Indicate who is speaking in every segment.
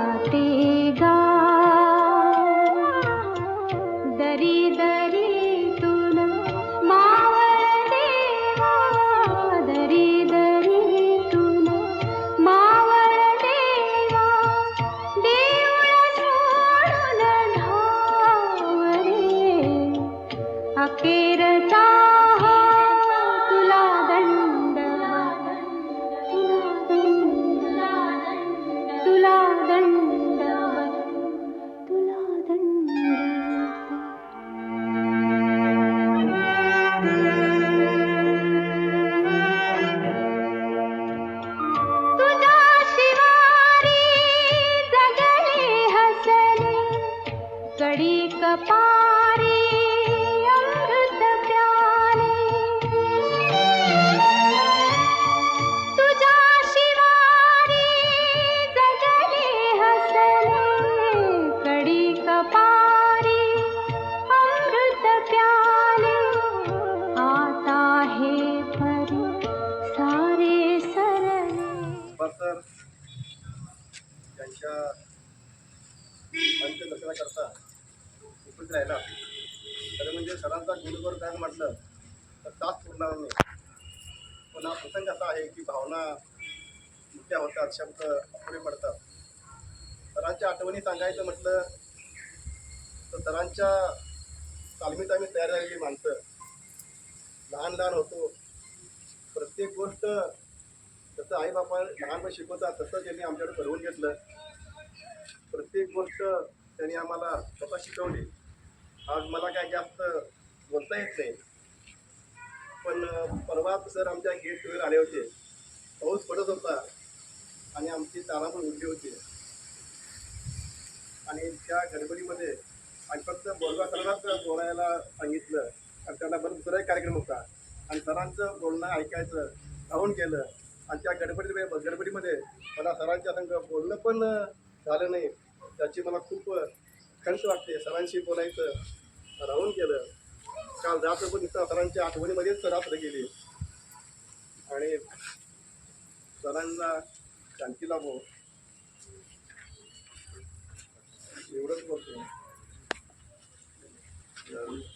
Speaker 1: आते
Speaker 2: करता. उपस्थित राहिला. खरं म्हणजे सरांचा गुरुवर काय म्हटलं तर तास पुरणार नाही. पण हा प्रसंग असा आहे की भावना मोठ्या होतात शब्द अपुरे पडतात. सरांच्या आठवणी सांगायचं म्हटलं तर सरांच्या तालमीत आम्ही तयार झालेली माणसं. लहान लहान होतो. प्रत्येक गोष्ट जसं आई बापा शिकवतात तसं त्यांनी आमच्याकडे करून घेतलं. प्रत्येक गोष्ट त्यांनी आम्हाला स्वतः शिकवली. आज मला काय जास्त बोलता येत नाही. पण परवाच सर आमच्या गेटवर आले होते. पाऊस पडत होता आणि आमची तारा पण उडली होती. आणि त्या गडबडीमध्ये आणि फक्त बोलवा सरांनाच बोलायला सांगितलं. आणि त्यांना बरं दुसरा एक कार्यक्रम होता. आणि सरांचं बोलणं ऐकायचं राहून केलं आणि त्या गडबडीमध्ये गडबडीमध्ये मला सरांच्या संग बोलणं पण झालं नाही. त्याची मला खूप खंत वाटते. सरांशी बोलायचं राहून केलं काल रात्र पण नुसतं सरांच्या आठवणीमध्येच रात्र गेली. आणि सरांना शांती लाभो. एवढंच बोलतो.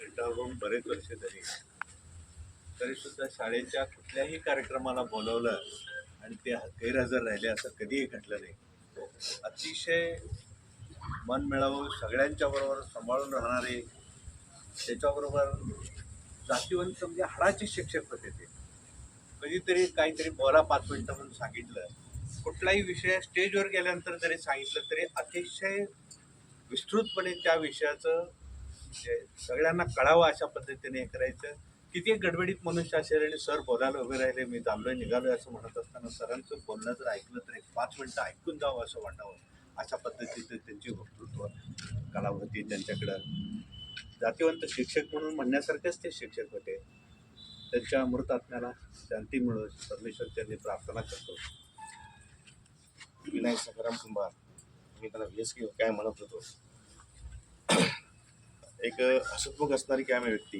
Speaker 3: रिटायरून बरेच वर्ष झाली तरी. सुद्धा शाळेच्या कुठल्याही कार्यक्रमाला बोलवलं आणि ते गैरहजर राहिले असं कधीही घडलं नाही. अतिशय मन मिळावं सगळ्यांच्या बरोबर सांभाळून राहणारे त्याच्याबरोबर जातीवंत म्हणजे हाडाचे शिक्षक होते ते. कधीतरी काहीतरी बोला पाच मिनटं म्हणून सांगितलं. कुठलाही विषय स्टेजवर गेल्यानंतर जरी सांगितलं तरी अतिशय विस्तृतपणे त्या विषयाचं म्हणजे सगळ्यांना कळावं अशा पद्धतीने हे करायचं. किती गडबडीत मनुष्य असेल आणि सर बोलायला उभे राहिले मी चाललोय निघालोय असं म्हणत असताना सरांचं बोलणं जर ऐकलं तर एक पाच मिनटं ऐकून जावं असं वाटावं. अशा पद्धतीचं त्यांची वक्तृत्व कला होती त्यांच्याकडं. जातीवंत शिक्षक म्हणून म्हणण्यासारखेच ते शिक्षक होते. त्यांच्या अमृत आत्म्याला शांती मिळो परमेश्वर त्यांनी प्रार्थना करतो.
Speaker 2: विनायक सखाराम कुंभार मी त्याला व्ही के काय म्हणत होतो. एक हसतमुख असणारी कायम व्यक्ती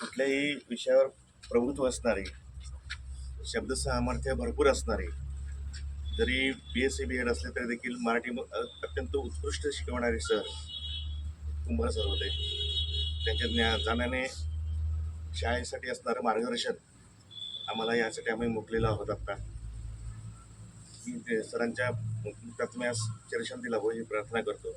Speaker 2: कुठल्याही विषयावर प्रभुत्व असणारे शब्द सामर्थ्य भरपूर असणारे जरी B S C B Ed असले तरी देखील मराठी अत्यंत उत्कृष्ट शिकवणारे सर कुंभार सर होते. त्यांच्या ज्ञा जाण्याने शाळेसाठी असणारं मार्गदर्शन आम्हाला यासाठी आम्ही मुकलेलो आहोत आता. मी सरांच्या तत्म्यास चिरशांती लाभो ही प्रार्थना करतो.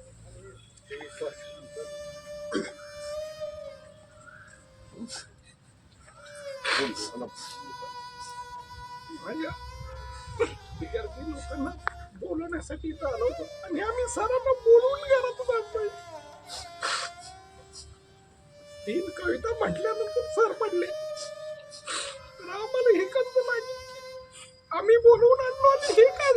Speaker 4: विद्यार्थी लोकांना बोलवण्यासाठी इथं आलो होतो. आणि आम्ही सरांना बोलवून घरात आणतोय. तीन कविता म्हटल्यानंतर सर पडले तर आम्हाला हे कळत नाही आम्ही बोलवून आणलो आणि हे काय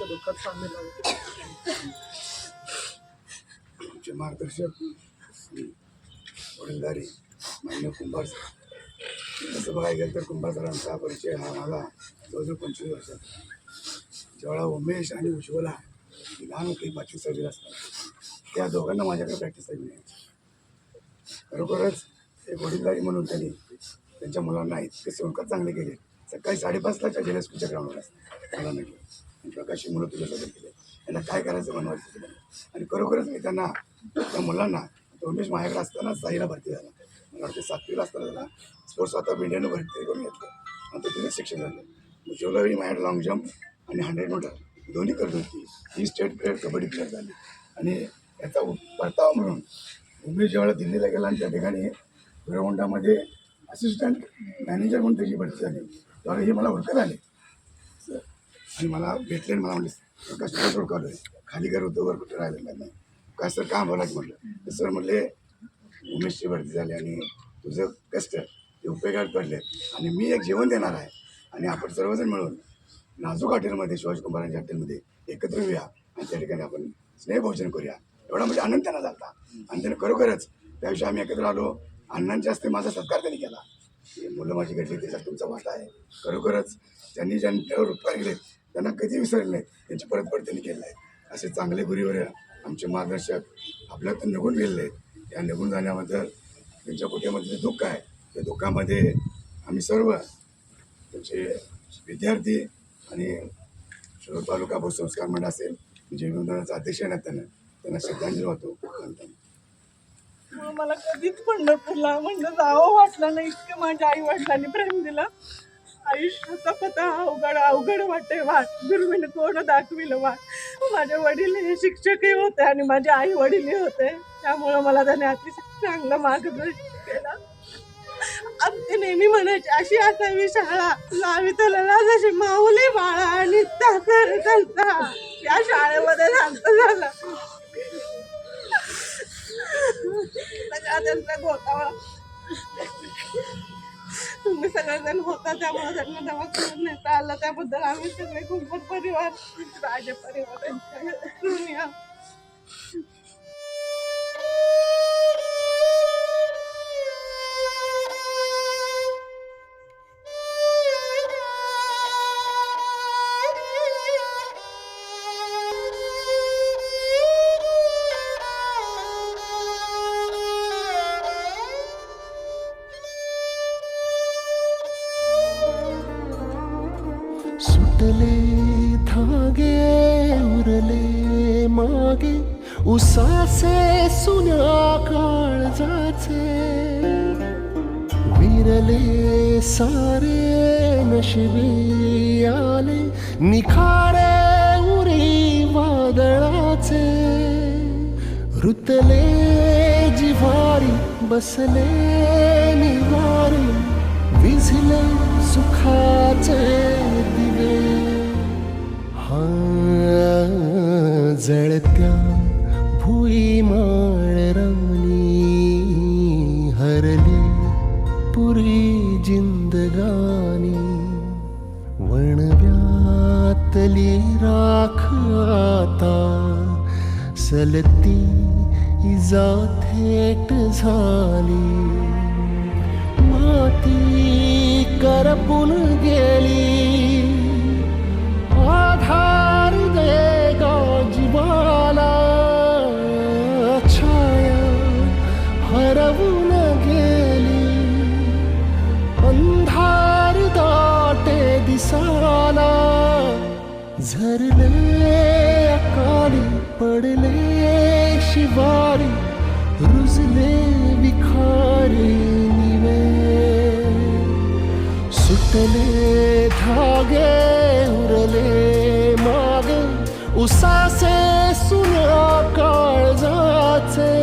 Speaker 4: त्यांच्या तुमच्या दुःखात सामील आहोत. तुमचे मार्गदर्शक
Speaker 5: वडीलधारी मान्य कुंभार सर तसं बघायला गेलं तर कुंभार सरांचा परिचय हा मला जवळजवळ पंचवीस वर्षाचा जेव्हा उमेश आणि उज्ज्वला लहान होती बाकी सहावीला असतात त्या दोघांना माझ्याकडे प्रॅक्टिससाठी मिळायची खरोखरच एक वडीलधारी म्हणून त्यांनी त्यांच्या मुलांना इतके संस्कार चांगले केले. सकाळी साडेपाचला त्या स्कूलच्या ग्राउंडवर असतात. प्रकाशी मुलं तुझ्यासोबत केले यांना काय करायचं बनवायचं तुला आणि खरोखरच मी त्यांना त्या मुलांना उमेश माझ्याकडे असताना साईला भरती झाला. मला वाटतं सातवीला असताना झाला. स्पोर्ट्स आता इंडियानं भरती करून घेतलं. आणि तिथे शिक्षण झालं. उज्ज्वलाही माझ्याकडे लॉंग जम्प आणि हंड्रेड मीटर दोन्ही करत होती. ही स्टेट प्लेअर कबड्डी प्लेअर झाली. आणि याचा परतावा म्हणून उमेश जेव्हा दिल्लीला गेला आणि त्या ठिकाणी हिरोहोंडामध्ये असिस्टंट मॅनेजर म्हणून त्याची भरती झाली. त्यावेळी हे मला ओळखत आले आणि मला भेटले आणि मला म्हणले प्रकाश सोडकावलं खाली घर होतं वर कुठं राहिलेलं नाही. काय सर का बोलायचं म्हटलं. तर सर म्हटले उमेशची भरती झाली आणि तुझं कष्ट ते उपयोगात पडले. आणि मी एक जेवण देणार आहे आणि आपण सर्वजण मिळून नाजूक हॉटेलमध्ये शिवाजी कुंभारांच्या हॉटेलमध्ये एकत्र येऊया आणि त्या ठिकाणी आपण स्नेहभोजन करूया. एवढा म्हणजे आनंद त्यांना झाला. आणि त्याने खरोखरच त्याविषयी आम्ही एकत्र आलो. अण्णांच्या हस्ते माझा सत्कार त्यांनी केला. मुलं माझी घडली त्याच्यात तुमचा वाटा आहे. खरोखरच त्यांनी ज्यांच्यावर उपकार केले त्यांना कधी विसरले नाही त्यांची परतफेड त्यांनी केली आहे. असे चांगले गुरुवर आमचे मार्गदर्शक आपल्यातून निघून गेलेले आहेत. या निघून जाण्याबद्दल त्यांच्या कुठेमध्ये जे दुःख आहे. त्या दुःखामध्ये आम्ही सर्व त्यांचे विद्यार्थी आणि शिरोळ तालुका भूसंस्कार मंडळ असेल जे विनोदाचा अध्यक्ष आहे त्यांना त्यांना श्रद्धांजली वाहतो.
Speaker 6: मला कधीच पंढरपूरला म्हणजे जावं वाटलं नाही. इतकं माझ्या आई वडिलांनी प्रेम दिलं. आयुष्याचा पता अवघड अवघड वाटते वाट दुर्मिळ कोण दाखविलं वाट माझे वडील हे शिक्षकही होते आणि माझे आई वडीलही होते. त्यामुळं मला त्याने अतिशय चांगलं मार्गदर्शन केलं. आणि नेहमी म्हणायचे अशी असावी शाळा लावी त्याला जशी माऊली बाळा आणि त्याचा त्यांचा या शाळेमध्ये शांत झालं. त्यांचा घोटाळा तुम्ही सगळेजण होता त्यामुळे त्यांना दवाखान्यात नेता आलं. त्याबद्दल आम्ही सगळे कुंभर परिवार राजे परिवार यांच्या
Speaker 7: धागे उरले मागे उसासे सुन्या काळजाचे विरले सारे नशिबी आले निखारे उरी वादळाचे. रुतले जिवारी बसले निवारी विझले सुखाचे जळत्या भुई रमणी हरले पुरी जिंदगानी. वणव्यातली राख आता सलती इजा थेट झाली. माती करपून गेली दिसाला. झरले अकाली पडले शिवारी रुजले विखारी निवे. सुटले धागे उरले मागे उसासे सुन्या काळजाचे